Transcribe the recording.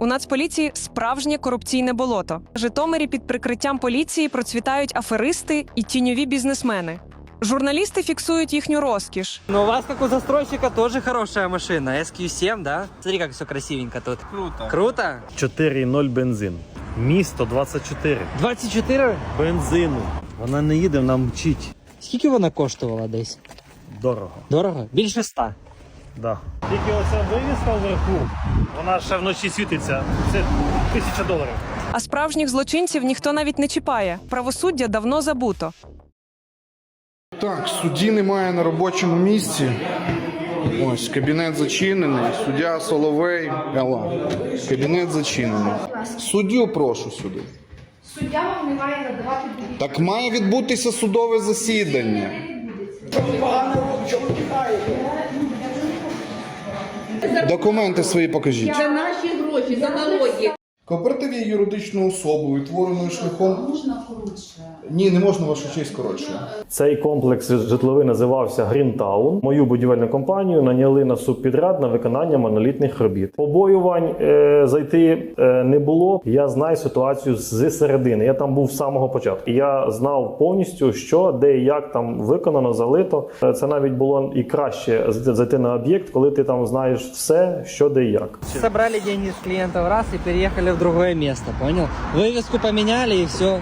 У Нацполіції справжнє корупційне болото. В Житомирі під прикриттям поліції процвітають аферисти і тіньові бізнесмени. Журналісти фіксують їхню розкіш. Но у вас, как у застройщика, тоже хорошая машина. SQ7, да? Смотри, как все красивенько тут. Круто. Круто? 4,0 бензин. Місто 24. 24? Бензину. Вона не їде, вона мчить. Скільки вона коштувала десь? Дорого. Дорого? Більше 100. Да. Тільки оця вивіска вверху, вона ще вночі світиться. Це тисяча доларів. А справжніх злочинців ніхто навіть не чіпає. Правосуддя давно забуто. Так, судді немає на робочому місці. Ось кабінет зачинений. Суддя Соловей. Ела. Кабінет зачинений. Суддю прошу сюди. Суддя вам не має надавати Так має відбутися судове засідання. Документи свої покажіть. За наші гроші, за налоги. Кооператив є юридичною особою, утвореною шляхом. Можна коротше? Ні, не можна вашу честь коротше. Цей комплекс житловий називався Грінтаун. Мою будівельну компанію наняли на субпідряд на виконання монолітних робіт. Побоювань е, зайти е, не було. Я знаю ситуацію з середини. Я там був з самого початку. Я знав повністю, що де і як там виконано, залито. Е, Це навіть було і краще зайти- на об'єкт, коли ти там знаєш все, що де і як. Собрали деньги с клиентов раз и переехали в другое место, понял? Вывеску поменяли и все.